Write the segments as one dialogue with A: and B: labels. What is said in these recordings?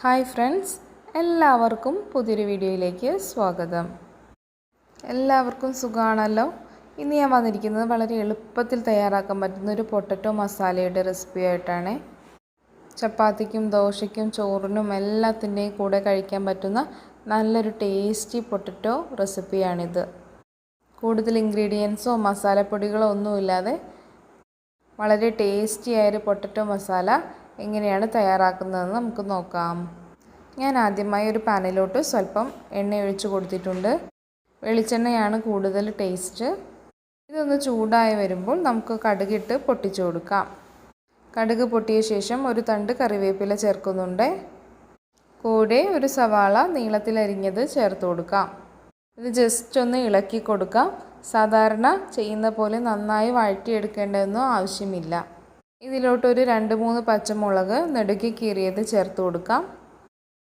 A: Hi friends എല്ലാവർക്കും പുതിയൊരു വീഡിയോയിലേക്ക് സ്വാഗതം. എല്ലാവർക്കും സുഖമാണല്ലോ ഇന്ന് ഞാൻ വന്നിരിക്കുന്നത് വളരെ എളുപ്പത്തിൽ തയ്യാറാക്കാൻ പറ്റുന്ന ഒരു പൊട്ടറ്റോ മസാലയുടെ റെസിപ്പി ആയിട്ടാണ്. ചപ്പാത്തിക്കും ദോശയ്ക്കും ചോറിനും എല്ലാത്തിന്റെയും കൂടെ കഴിക്കാൻ പറ്റുന്ന നല്ലൊരു ടേസ്റ്റി പൊട്ടറ്റോ റെസിപ്പിയാണിത് കൂടുതൽ ഇൻഗ്രീഡിയൻസോ മസാലപ്പൊടികളോ ഒന്നുമില്ലാതെ വളരെ ടേസ്റ്റിയായൊരു പൊട്ടറ്റോ മസാല എങ്ങനെയാണ് തയ്യാറാക്കുന്നതെന്ന് നമുക്ക് നോക്കാം. ഞാൻ ആദ്യമായി ഒരു പാനിലോട്ട് സ്വല്പം എണ്ണ ഒഴിച്ച് കൊടുത്തിട്ടുണ്ട്. വെളിച്ചെണ്ണയാണ് കൂടുതൽ ടേസ്റ്റ്. ഇതൊന്ന് ചൂടായി വരുമ്പോൾ നമുക്ക് കടുകിട്ട് പൊട്ടിച്ചു കൊടുക്കാം. കടുക് പൊട്ടിയ ശേഷം ഒരു തണ്ട് കറിവേപ്പില ചേർക്കുന്നുണ്ട്. കൂടെ ഒരു സവാള നീളത്തിലരിഞ്ഞത് ചേർത്ത് കൊടുക്കാം. ഇത് ജസ്റ്റ് ഒന്ന് ഇളക്കി കൊടുക്കാം. സാധാരണ ചെയ്യുന്ന പോലെ നന്നായി വഴറ്റിയെടുക്കേണ്ടതൊന്നും ആവശ്യമില്ല. ഇതിലോട്ട് ഒരു രണ്ട് മൂന്ന് പച്ചമുളക് നെടുക്കി കീറിയത് ചേർത്ത് കൊടുക്കാം.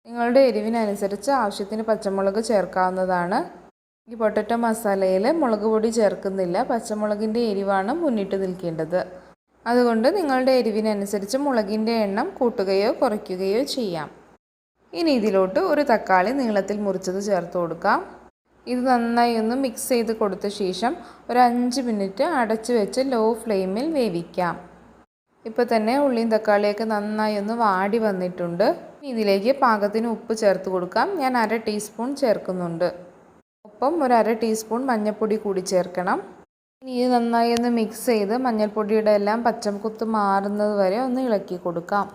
A: നിങ്ങളുടെ എരിവിനനുസരിച്ച് ആവശ്യത്തിന് പച്ചമുളക് ചേർക്കാവുന്നതാണ്. ഈ പൊട്ടറ്റോ മസാലയിൽ മുളക് പൊടി ചേർക്കുന്നില്ല. പച്ചമുളകിന്റെ എരിവാണ് മുന്നിട്ട് നിൽക്കേണ്ടത്. അതുകൊണ്ട് നിങ്ങളുടെ എരിവിനനുസരിച്ച് മുളകിന്റെ എണ്ണം കൂട്ടുകയോ കുറയ്ക്കുകയോ ചെയ്യാം. ഇനി ഇതിലോട്ട് ഒരു തക്കാളി നീളത്തിൽ മുറിച്ചത് ചേർത്ത് കൊടുക്കാം. ഇത് നന്നായി ഒന്ന് മിക്സ് ചെയ്ത് കൊടുത്ത ശേഷം ഒരു അഞ്ച് മിനിറ്റ് അടച്ചു വെച്ച് ലോ ഫ്ലെയിമിൽ വേവിക്കാം. ഇപ്പോൾ തന്നെ ഉള്ളിയും തക്കാളിയൊക്കെ നന്നായി ഒന്ന് വാടി വന്നിട്ടുണ്ട്. ഇതിലേക്ക് പാകത്തിന് ഉപ്പ് ചേർത്ത് കൊടുക്കാം. ഞാൻ അര ടീസ്പൂൺ ചേർക്കുന്നുണ്ട്. ഒപ്പം ഒരു അര ടീസ്പൂൺ മഞ്ഞൾപ്പൊടി കൂടി ചേർക്കണം. ഇനി ഇത് നന്നായി ഒന്ന് മിക്സ് ചെയ്ത് മഞ്ഞൾപ്പൊടിയുടെ എല്ലാം പച്ചക്കുത്ത് മാറുന്നത് വരെ ഒന്ന് ഇളക്കി കൊടുക്കാം.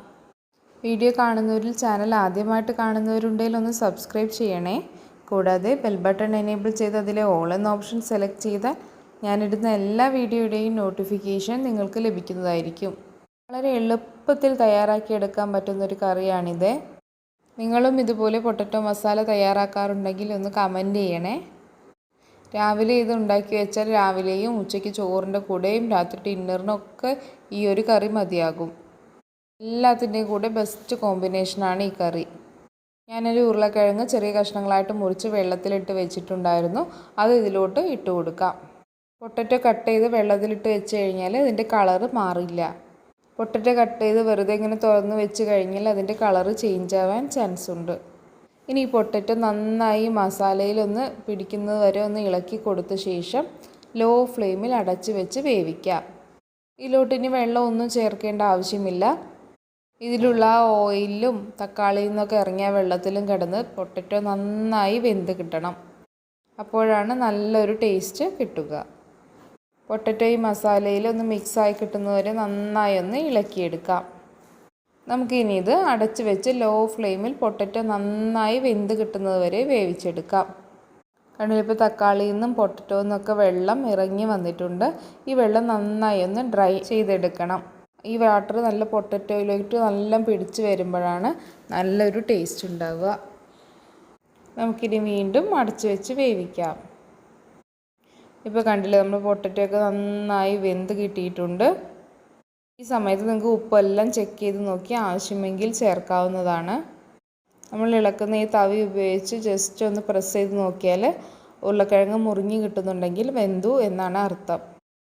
A: വീഡിയോ കാണുന്നവരിൽ ചാനൽ ആദ്യമായിട്ട് കാണുന്നവരുണ്ടെങ്കിൽ ഒന്ന് സബ്സ്ക്രൈബ് ചെയ്യണേ. കൂടാതെ ബെൽ ബട്ടൺ എനേബിൾ ചെയ്ത് അതിലെ ഓൾ എന്ന ഓപ്ഷൻ സെലക്ട് ചെയ്താൽ ഞാനിടുന്ന എല്ലാ വീഡിയോയുടെയും നോട്ടിഫിക്കേഷൻ നിങ്ങൾക്ക് ലഭിക്കുന്നതായിരിക്കും. വളരെ എളുപ്പത്തിൽ തയ്യാറാക്കിയെടുക്കാൻ പറ്റുന്നൊരു കറിയാണിത്. നിങ്ങളും ഇതുപോലെ പൊട്ടറ്റോ മസാല തയ്യാറാക്കാറുണ്ടെങ്കിൽ ഒന്ന് കമന്റ് ചെയ്യണേ. രാവിലെ ഇത് ഉണ്ടാക്കി വെച്ചാൽ രാവിലെയും ഉച്ചയ്ക്ക് ചോറിന്റെ കൂടെയും രാത്രി ഡിന്നറിനൊക്കെ ഈ ഒരു കറി മതിയാകും. എല്ലാത്തിന്റെയും കൂടെ ബെസ്റ്റ് കോമ്പിനേഷനാണ് ഈ കറി. ഞാനൊരു ഉരുളക്കിഴങ്ങ് ചെറിയ കഷ്ണങ്ങളായിട്ട് മുറിച്ച് വെള്ളത്തിലിട്ട് വെച്ചിട്ടുണ്ടായിരുന്നു. അത് ഇതിലോട്ട് ഇട്ട് കൊടുക്കാം. പൊട്ടറ്റോ കട്ട് ചെയ്ത് വെള്ളത്തിലിട്ട് വെച്ച് കഴിഞ്ഞാൽ ഇതിന്റെ കളറ് മാറില്ല. പൊട്ടറ്റോ കട്ട് ചെയ്ത് വെറുതെ ഇങ്ങനെ തുറന്ന് വെച്ച് കഴിഞ്ഞാൽ അതിന്റെ കളറ് ചേഞ്ച് ആവാൻ ചാൻസ് ഉണ്ട്. ഇനി ഈ പൊട്ടറ്റോ നന്നായി മസാലയിലൊന്ന് പിടിക്കുന്നത് വരെ ഒന്ന് ഇളക്കി കൊടുത്ത ശേഷം ലോ ഫ്ലെയിമിൽ അടച്ച് വെച്ച് വേവിക്കാം. ഇതിലോട്ട് ഇനി വെള്ളം ഒന്നും ചേർക്കേണ്ട ആവശ്യമില്ല. ഇതിലുള്ള ഓയിലും തക്കാളിയിൽ നിന്നൊക്കെ ഇറങ്ങിയ വെള്ളത്തിലും കിടന്ന് പൊട്ടറ്റോ നന്നായി വെന്ത് കിട്ടണം. അപ്പോഴാണ് നല്ലൊരു ടേസ്റ്റ് കിട്ടുക. പൊട്ടറ്റോ ഈ മസാലയിൽ ഒന്ന് മിക്സായി കിട്ടുന്നവരെ നന്നായി ഒന്ന് ഇളക്കിയെടുക്കാം. നമുക്കിനി ഇത് അടച്ച് വെച്ച് ലോ ഫ്ലെയിമിൽ പൊട്ടറ്റോ നന്നായി വെന്ത് കിട്ടുന്നത് വരെ വേവിച്ചെടുക്കാം. കണ്ടിപ്പോൾ തക്കാളിയിൽ നിന്നും പൊട്ടറ്റോ നിന്നൊക്കെ വെള്ളം ഇറങ്ങി വന്നിട്ടുണ്ട്. ഈ വെള്ളം നന്നായി ഒന്ന് ഡ്രൈ ചെയ്തെടുക്കണം. ഈ വാട്ടർ നല്ല പൊട്ടറ്റോയിലോട്ട് നല്ല പിടിച്ച് വരുമ്പോഴാണ് നല്ലൊരു ടേസ്റ്റ് ഉണ്ടാവുക. നമുക്കിനി വീണ്ടും അടച്ചു വെച്ച് വേവിക്കാം. ഇപ്പോൾ കണ്ടില്ലേ നമ്മൾ പൊട്ടറ്റോ ഒക്കെ നന്നായി വെന്ത് കിട്ടിയിട്ടുണ്ട്. ഈ സമയത്ത് നിങ്ങൾക്ക് ഉപ്പെല്ലാം ചെക്ക് ചെയ്ത് നോക്കി ആവശ്യമെങ്കിൽ ചേർക്കാവുന്നതാണ്. നമ്മൾ ഇളക്കുന്ന ഈ തവി ഉപയോഗിച്ച് ജസ്റ്റ് ഒന്ന് പ്രസ് ചെയ്ത് നോക്കിയാൽ ഉരുളക്കിഴങ്ങ് മുറിഞ്ഞ് കിട്ടുന്നുണ്ടെങ്കിൽ വെന്തു എന്നാണ് അർത്ഥം.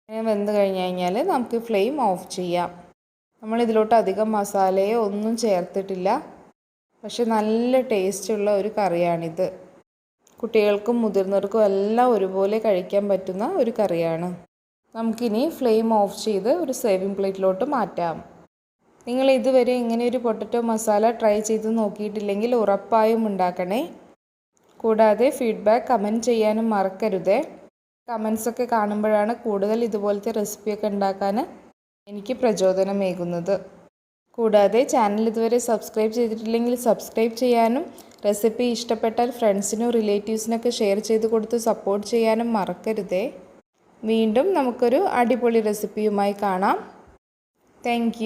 A: അങ്ങനെ വെന്ത് കഴിഞ്ഞ് കഴിഞ്ഞാൽ നമുക്ക് ഫ്ലെയിം ഓഫ് ചെയ്യാം. നമ്മൾ ഇതിലോട്ട് അധികം മസാലയോ ഒന്നും ചേർത്തിട്ടില്ല. പക്ഷെ നല്ല ടേസ്റ്റുള്ള ഒരു കറിയാണിത്. കുട്ടികൾക്കും മുതിർന്നവർക്കും എല്ലാം ഒരുപോലെ കഴിക്കാൻ പറ്റുന്ന ഒരു കറിയാണ്. നമുക്കിനി ഫ്ലെയിം ഓഫ് ചെയ്ത് ഒരു സേവിങ് പ്ലേറ്റിലോട്ട് മാറ്റാം. നിങ്ങൾ ഇതുവരെ ഇങ്ങനെ ഒരു പൊട്ടറ്റോ മസാല ട്രൈ ചെയ്ത് നോക്കിയിട്ടില്ലെങ്കിൽ ഉറപ്പായും ഉണ്ടാക്കണേ. കൂടാതെ ഫീഡ്ബാക്ക് കമന്റ് ചെയ്യാനും മറക്കരുതേ. കമൻസൊക്കെ കാണുമ്പോഴാണ് കൂടുതൽ ഇതുപോലത്തെ റെസിപ്പിയൊക്കെ ഉണ്ടാക്കാൻ എനിക്ക് പ്രചോദനമേകുന്നത്. കൂടാതെ ചാനൽ ഇതുവരെ സബ്സ്ക്രൈബ് ചെയ്തിട്ടില്ലെങ്കിൽ സബ്സ്ക്രൈബ് ചെയ്യാനും റെസിപ്പി ഇഷ്ടപ്പെട്ടാൽ ഫ്രണ്ട്സിനും റിലേറ്റീവ്സിനൊക്കെ ഷെയർ ചെയ്ത് കൊടുത്ത് സപ്പോർട്ട് ചെയ്യാനും മറക്കരുതേ. വീണ്ടും നമുക്കൊരു അടിപൊളി റെസിപ്പിയുമായി കാണാം. താങ്ക്